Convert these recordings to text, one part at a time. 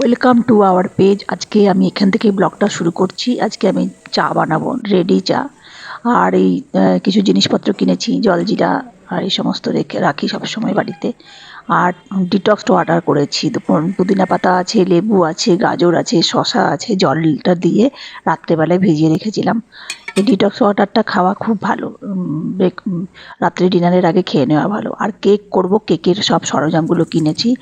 Welcome to our page আজকে আমি এখান থেকে ব্লগটা শুরু করছি। আজকে আমি চা বানাবো রেডি চা। আর এই কিছু জিনিসপত্র কিনেছি, জলজিরা আর এই সমস্ত রেখে রাখি সবসময় বাড়িতে। আর ডিটক্স ওয়াটার করেছি। পু- পুদিনা পাতা আছে, লেবু আছে, গাজর আছে শশা আছে, জলটা দিয়ে রাত্রেবেলায় ভিজিয়ে রেখেছিলাম। এই ডিটক্স ওয়াটারটা খাওয়া খুব ভালো। রাত্রে ডিনারের আগে খেয়ে নেওয়া ভালো। আর কেক করব কেকের সব সরঞ্জামগুলো কিনেছি।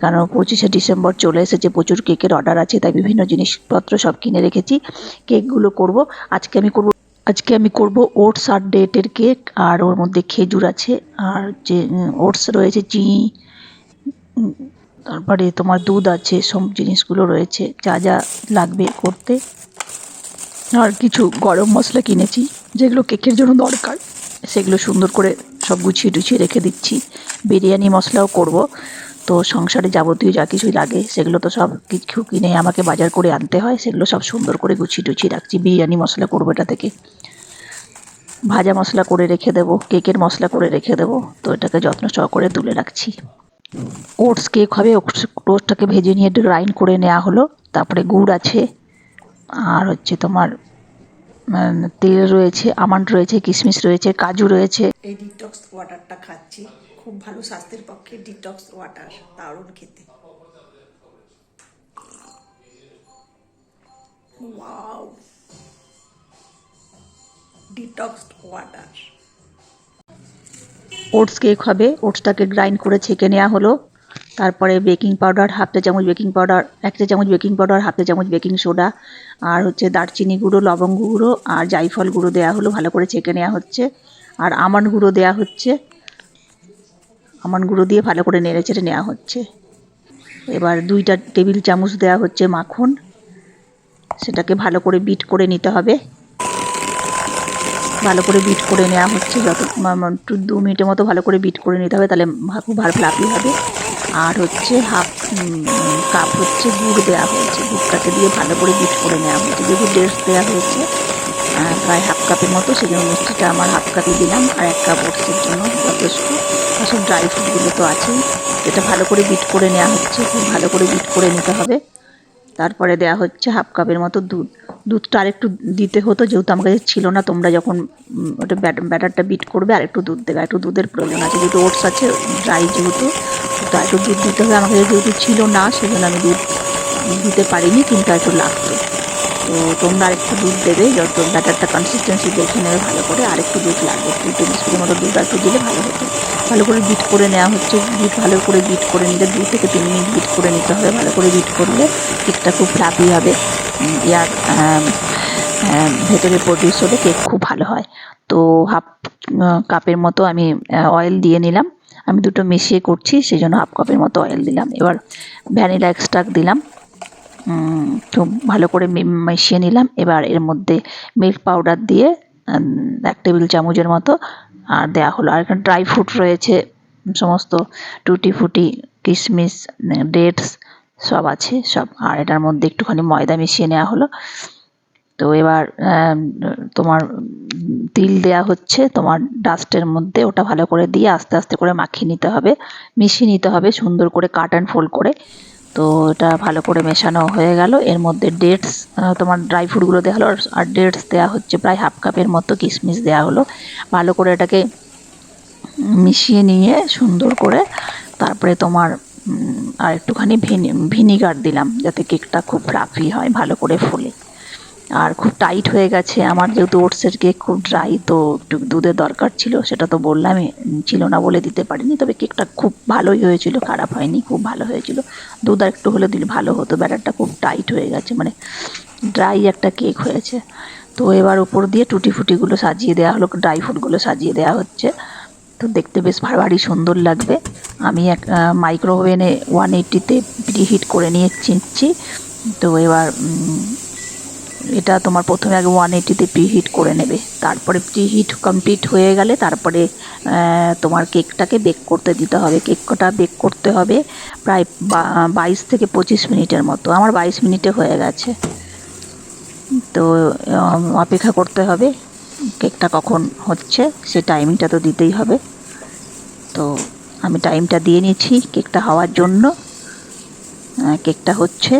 কারণ পঁচিশে ডিসেম্বর চলে এসেছে, প্রচুর কেকের অর্ডার আছে, তাই বিভিন্ন জিনিসপত্র সব কিনে রেখেছি। কেকগুলো করব। আজকে আমি করব আজকে আমি করব ওটস আর ডেটের কেক, আর ওর মধ্যে খেজুর আছে, আর যে ওটস রয়েছে, চিনি তারপরে তোমার দুধ আছে, সব জিনিসগুলো রয়েছে, যা যা লাগবে করতে। আর কিছু গরম মশলা কিনেছি, যেগুলো কেকের জন্য দরকার, সেগুলো সুন্দর করে সব গুছিয়ে টুছিয়ে রেখে দিচ্ছি। বিরিয়ানি মশলাও করব। তো সংসারে যাবতীয় যা কিছুই লাগে, সেগুলো তো সব কিছু কিনে আমাকে বাজার করে আনতে হয়, সেগুলো সব সুন্দর করে গুছিয়ে টুছিয়ে রাখছি, বিরিয়ানি মশলা করব এটা থেকে। ভাজা মশলা করে রেখে দেবো, কেকের মশলা করে রেখে দেবো, তো এটাকে যত্ন সহকারে তুলে রাখছি। ওটস কেক হবে ওটসটাকে ভেজে নিয়ে গ্রাইন্ড করে নেওয়া হলো, তারপরে গুড় আছে, আর হচ্ছে তোমার তেল রয়েছে, আমন্ড রয়েছে কিশমিশ রয়েছে, কাজু রয়েছে। এই ডিটক্স ওয়াটারটা খাচ্ছি। খুব ভালো স্বাস্থ্যের পক্ষে ডিটক্স ওয়াটার দারুণ খেতে। ডিটক্স ওয়াটার ওটস কেক হবে। ওটসটাকে গ্রাইন্ড করে ছেঁকে নেওয়া হলো। তারপরে বেকিং পাউডার হাফ চা চামচ বেকিং পাউডার এক চা চামচ বেকিং পাউডার হাফ চা চামচ বেকিং সোডা আর হচ্ছে দারচিনি গুঁড়ো, লবঙ্গ গুঁড়ো, আর জাইফল গুঁড়ো দেওয়া হলো, ভালো করে ছেঁকে নেওয়া হচ্ছে। আর আমন্ড গুঁড়ো দেওয়া হচ্ছে। আমন্ড গুঁড়ো দিয়ে ভালো করে নেড়ে চেড়ে নেওয়া হচ্ছে। এবার দুইটা টেবিল চামচ দেওয়া হচ্ছে মাখন। সেটাকে ভালো করে বিট করে নিতে হবে। ভালো করে বিট করে নেওয়া হচ্ছে যত একটু দু মিনিটের মতো ভালো করে বিট করে নিতে হবে, তাহলে খুব ভালো ফ্লাফি হবে। আর হচ্ছে হাফ কাপ হচ্ছে গুড় দেওয়া হয়েছে। গুড়টাকে দিয়ে ভালো করে বিট করে নেওয়া হয়েছে। যেহেতু ডেটস দেওয়া হয়েছে প্রায় হাফ কাপের মতো সেই জন্য মিষ্টিটা আমার হাফ কাপই দিলাম। আর এক কাপ ওটসের জন্য যথেষ্ট। আর সব ড্রাই ফ্রুটগুলো তো আছেই। এটা ভালো করে বিট করে নেওয়া হচ্ছে, খুব ভালো করে বিট করে নিতে হবে। তারপরে দেওয়া হচ্ছে হাফ কাপের মতো দুধ। দুধটা আরেকটু দিতে হতো, যেহেতু আমার কাছে ছিল না, তোমরা যখন ওটা ব্যাট- ব্যাটারটা বিট করবে আর একটু দুধ দেবে। একটু দুধের প্রয়োজন আছে, যেহেতু ওটস আছে ড্রাই যেহেতু, তো একটু দুধ দিতে হবে। আমার কাছে যেহেতু ছিল না, সেজন্য আমি দুধ দিতে পারিনি, কিন্তু একটু লাগতো। তো তোমরা আরেকটু দুধ দেবে যত ব্যাটারটা কনসিস্টেন্সি দেখে নেবে ভালো করে আরেকটু দুধ লাগবে। দু টেবিল স্পুনের মতো দুধ একটু দিলে ভালো হতো। ভালো করে বিট করে নেওয়া হচ্ছে। বিট ভালো করে বিট করে নিলে দু থেকে তিন মিনিট বিট করে নিতে হবে। ভালো করে বিট করলে কেকটা খুব ফ্লাপি হবে। ইয়ার ভেতরে প্রডিউস হলে কেক খুব ভালো হয়। তো হাফ কাপের মতো আমি অয়েল দিয়ে নিলাম। আমি দুটো মিশিয়ে করছি সেই জন্য হাফ কাপের মতো অয়েল দিলাম। এবার ভ্যানিলা এক্সট্রাক্ট দিলাম। তো ভালো করে মিশিয়ে নিলাম। এবার এর মধ্যে মিল্ক পাউডার দিয়ে এক টেবিল চামচের মতো, আর দেওয়া হলো। আর এখানে ড্রাই ফ্রুট রয়েছে, সমস্ত টুটি ফুটি কিশমিশ ডেটস সব আছে, সব। আর এটার মধ্যে একটুখানি ময়দা মিশিয়ে নেওয়া হলো। তো এবার তোমার তিল দেয়া হচ্ছে, তোমার ডাস্টের মধ্যে ওটা ভালো করে দিয়ে আস্তে আস্তে করে মাখিয়ে নিতে হবে। মিশিয়ে নিতে হবে সুন্দর করে কাট অ্যান্ড ফোল্ড করে। তো এটা ভালো করে মেশানো হয়ে গেল। এর মধ্যে ডেটস তোমার ড্রাই ফ্রুটগুলো দেওয়া হলো আর- ডেটস দেওয়া হচ্ছে, প্রায় হাফ কাপের মতো কিশমিশ দেওয়া হলো। ভালো করে এটাকে মিশিয়ে নিয়ে সুন্দর করে তারপরে তোমার আর একটুখানি ভিনিগার দিলাম, যাতে কেকটা খুব ফ্লাফি হয়, ভালো করে ফোলে। আর খুব টাইট হয়ে গেছে। আমার যেহেতু ওটসের কেক খুব ড্রাই তো একটু দুধের দরকার ছিল, সেটা তো বললামই, ছিল না বলে দিতে পারিনি। তবে কেকটা খুব ভালোই হয়েছিল, খারাপ হয়নি, খুব ভালো হয়েছিল। দুধ আর একটু হলে দিলে ভালো হতো, ব্যাটারটা খুব টাইট হয়ে গেছে মানে ড্রাই একটা কেক হয়েছে। তো এবার উপর দিয়ে টুটি ফুটিগুলো সাজিয়ে দেওয়া হলো ড্রাই ফ্রুটগুলো সাজিয়ে দেওয়া হচ্ছে। তো দেখতে বেশ ভারী সুন্দর লাগবে। আমি এক মাইক্রো ওভেনে ওয়ান এইটিতে প্রিহিট করে নিয়ে চিনছি। তো এবার এটা তোমার প্রথমে আগে ওয়ান এইটিতে প্রিহিট করে নেবে। তারপরে প্রিহিট কমপ্লিট হয়ে গেলে তারপরে তোমার কেকটাকে বেক করতে দিতে হবে। কেকটা বেক করতে হবে প্রায় বাইশ থেকে পঁচিশ মিনিটের মতো। আমার বাইশ মিনিটে হয়ে গেছে। তো অপেক্ষা করতে হবে। কেকটা কখন হচ্ছে সে টাইমিংটা তো দিতেই হবে। তো, আমি টাইমটা দিয়ে নিয়েছি কেকটা হওয়ার জন্য। কেকটা হচ্ছে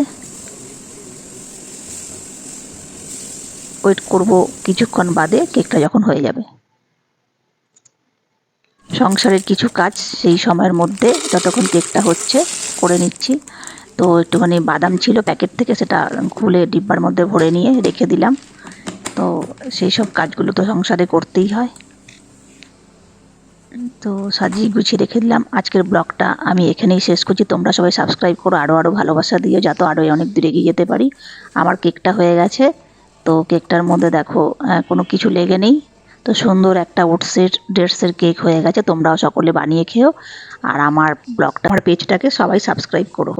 ওয়েট করব কিছুক্ষণ বাদে কেকটা যখন হয়ে যাবে। সংসারের কিছু কাজ সেই সময়ের মধ্যে যতক্ষণ কেকটা হচ্ছে করে নিচ্ছি। তো একটুখানি বাদাম ছিল প্যাকেট থেকে সেটা খুলে ডিব্বার মধ্যে ভরে নিয়ে রেখে দিলাম। তো সেই সব কাজগুলো তো সংসারে করতেই হয়। তো সাজিয়ে গুছিয়ে রেখে দিলাম। আজকের ব্লগটা আমি এখানেই শেষ করছি। তোমরা সবাই সাবস্ক্রাইব করো আরও আরও ভালোবাসা দিও, যাতে আরও অনেক দূরে এগিয়ে যেতে পারি। আমার কেকটা হয়ে গেছে। তো কেকটার মধ্যে দেখো কোনো কিছু লেগে নেই। তো সুন্দর একটা ওটসের, ডেটসের কেক হয়ে গেছে। তোমরাও সকলে বানিয়ে খেও। আর আমার ব্লগটা, আমার পেজটাকে সবাই সাবস্ক্রাইব করো।